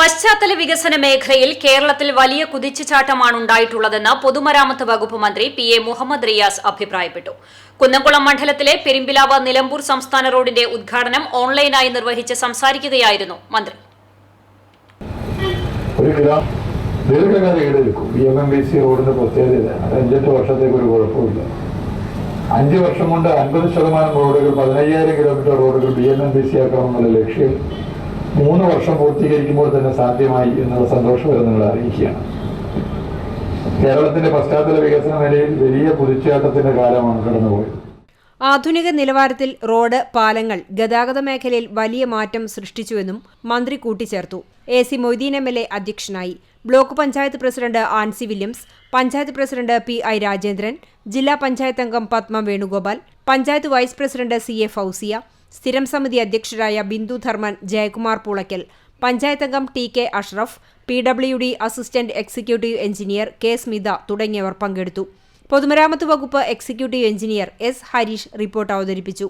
പശ്ചാത്തല വികസന മേഖലയിൽ കേരളത്തിൽ വലിയ കുതിച്ചുചാട്ടമാണ് ഉണ്ടായിട്ടുള്ളതെന്ന് പൊതുമരാമത്ത് വകുപ്പ് മന്ത്രി പി എ മുഹമ്മദ് റിയാസ് അഭിപ്രായപ്പെട്ടു. കുന്നംകുളം മണ്ഡലത്തിലെ പെരുമ്പിലാവ് നിലമ്പൂർ സംസ്ഥാന റോഡിന്റെ ഉദ്ഘാടനം ഓൺലൈനായി നിർവഹിച്ച് സംസാരിക്കുകയായിരുന്നു മന്ത്രി. ദീർഘകാല ഒരു അഞ്ച് വർഷം കൊണ്ട് അൻപത് ശതമാനം റോഡുകൾ പതിനയ്യായിരം കിലോമീറ്റർ റോഡുകൾ B M M B C ആക്കണമെന്നുള്ള ലക്ഷ്യം മൂന്ന് വർഷം പൂർത്തീകരിക്കുമ്പോൾ തന്നെ സാധ്യമായി എന്നുള്ള സന്തോഷം നിങ്ങൾ അറിയിക്കുകയാണ്. കേരളത്തിന്റെ പശ്ചാത്തല വികസന നിലയിൽ വലിയ കുതിച്ചാട്ടത്തിന്റെ കാലമാണ് കടന്നുപോയത്. ആധുനിക നിലവാരത്തിൽ റോഡ് പാലങ്ങൾ ഗതാഗത മേഖലയിൽ വലിയ മാറ്റം സൃഷ്ടിച്ചുവെന്നും മന്ത്രി കൂട്ടിച്ചേർത്തു. A C Moideen M L A അധ്യക്ഷനായി. Block panchayat president Ancy Williams panchayat president P I Rajendran ജില്ലാ പഞ്ചായത്ത് അംഗം Padma Venugopal panchayat vice president C A Fousiya സ്ഥിരം സമിതി അധ്യക്ഷരായ ബിന്ദു ധർമ്മൻ ജയകുമാർ പൂളയ്ക്കൽ. പഞ്ചായത്ത് അംഗം T K Ashraf P W D assistant executive engineer K Smitha തുടങ്ങിയവർ പങ്കെടുത്തു. പൊതുമരാമത്ത് വകുപ്പ് executive engineer S Harish report അവതരിപ്പിച്ചു.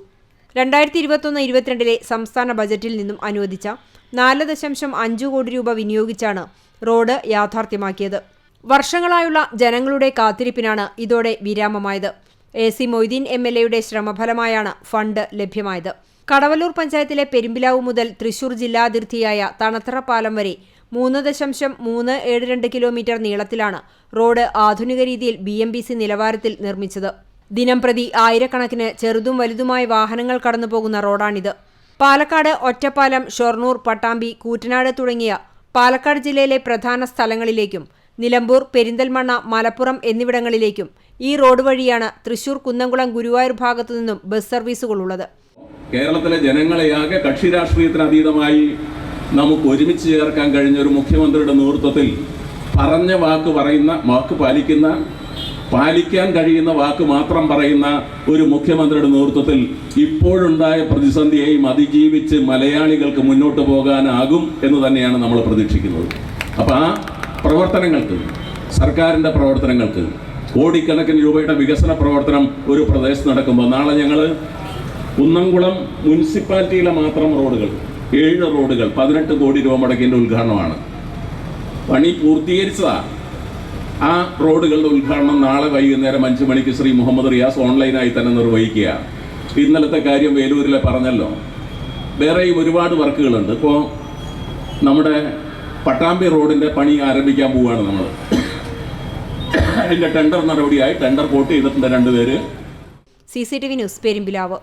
രണ്ടായിരത്തി ഇരുപത്തൊന്ന് ഇരുപത്തിരണ്ടിലെ സംസ്ഥാന ബജറ്റിൽ നിന്നും അനുവദിച്ച നാല് ദശാംശം അഞ്ചു കോടി രൂപ വിനിയോഗിച്ചാണ് റോഡ് യാഥാർത്ഥ്യമാക്കിയത്. വർഷങ്ങളായുള്ള ജനങ്ങളുടെ കാത്തിരിപ്പിനാണ് ഇതോടെ വിരാമമായത്. A C Moideen M L എയുടെ ശ്രമഫലമായാണ് ഫണ്ട് ലഭ്യമായത്. കടവല്ലൂർ പഞ്ചായത്തിലെ പെരുമ്പിലാവ് മുതൽ തൃശൂർ ജില്ലാതിർത്തിയായ തണത്തറ പാലം വരെ മൂന്ന് ദശാംശം മൂന്ന് ഏഴ് രണ്ട് കിലോമീറ്റർ നീളത്തിലാണ് റോഡ് ആധുനിക രീതിയിൽ ബി എം ബി സി നിലവാരത്തിൽ നിർമ്മിച്ചത്. ദിനംപ്രതി ആയിരക്കണക്കിന് ചെറുതും വലുതുമായ വാഹനങ്ങൾ കടന്നുപോകുന്ന റോഡാണിത്. പാലക്കാട് ഒറ്റപ്പാലം ഷൊർണൂർ പട്ടാമ്പി കൂറ്റനാട് തുടങ്ങിയ പാലക്കാട് ജില്ലയിലെ പ്രധാന സ്ഥലങ്ങളിലേക്കും നിലമ്പൂർ പെരിന്തൽമണ്ണ മലപ്പുറം എന്നിവിടങ്ങളിലേക്കും ഈ റോഡ് വഴിയാണ് തൃശൂർ കുന്നംകുളം ഗുരുവായൂർ ഭാഗത്തു നിന്നും ബസ് സർവീസുകൾ ഉള്ളത് കേരളത്തിലെ ജനങ്ങളെയാകെ കക്ഷി രാഷ്ട്രീയത്തിന് അതീതമായി നമുക്ക് ഒരുമിച്ച് ചേർക്കാൻ കഴിഞ്ഞ ഒരു മുഖ്യമന്ത്രിയുടെ നേതൃത്വത്തിൽ പറഞ്ഞ വാക്ക് പറയുന്ന വാക്ക് പാലിക്കുന്ന പാലിക്കാൻ കഴിയുന്ന വാക്ക് മാത്രം പറയുന്ന ഒരു മുഖ്യമന്ത്രിയുടെ നേതൃത്വത്തിൽ ഇപ്പോഴുണ്ടായ പ്രതിസന്ധിയെയും അതിജീവിച്ച് മലയാളികൾക്ക് മുന്നോട്ട് പോകാനാകും എന്ന് തന്നെയാണ് നമ്മൾ പ്രതീക്ഷിക്കുന്നത്. അപ്പം ആ പ്രവർത്തനങ്ങൾക്ക് സർക്കാരിന്റെ പ്രവർത്തനങ്ങൾക്ക് കോടിക്കണക്കിന് രൂപയുടെ വികസന പ്രവർത്തനം ഒരു പ്രദേശത്ത് നടക്കുമ്പോൾ നാളെ ഞങ്ങൾ കുന്നംകുളം മുനിസിപ്പാലിറ്റിയിലെ മാത്രം റോഡുകൾ ഏഴ് റോഡുകൾ പതിനെട്ട് കോടി രൂപ മുടക്കിന്റെ ഉദ്ഘാടനമാണ്. പണി പൂർത്തീകരിച്ചതാണ് ആ റോഡുകളുടെ ഉദ്ഘാടനം നാളെ വൈകുന്നേരം അഞ്ച് മണിക്ക് ശ്രീ മുഹമ്മദ് റിയാസ് ഓൺലൈനായി തന്നെ നിർവഹിക്കുക ഇന്നലത്തെ കാര്യം വേലൂരിലെ പറഞ്ഞല്ലോ. വേറെയും ഒരുപാട് വർക്കുകളുണ്ട്. ഇപ്പോൾ നമ്മുടെ പട്ടാമ്പി റോഡിന്റെ പണി ആരംഭിക്കാൻ പോവുകയാണ് നമ്മൾ അതിന്റെ ടെൻഡർ നടപടിയായി. ടെൻഡർ പോട്ട് ചെയ്തിട്ടുണ്ട് രണ്ടുപേര്. C C T V news Perumbilavu.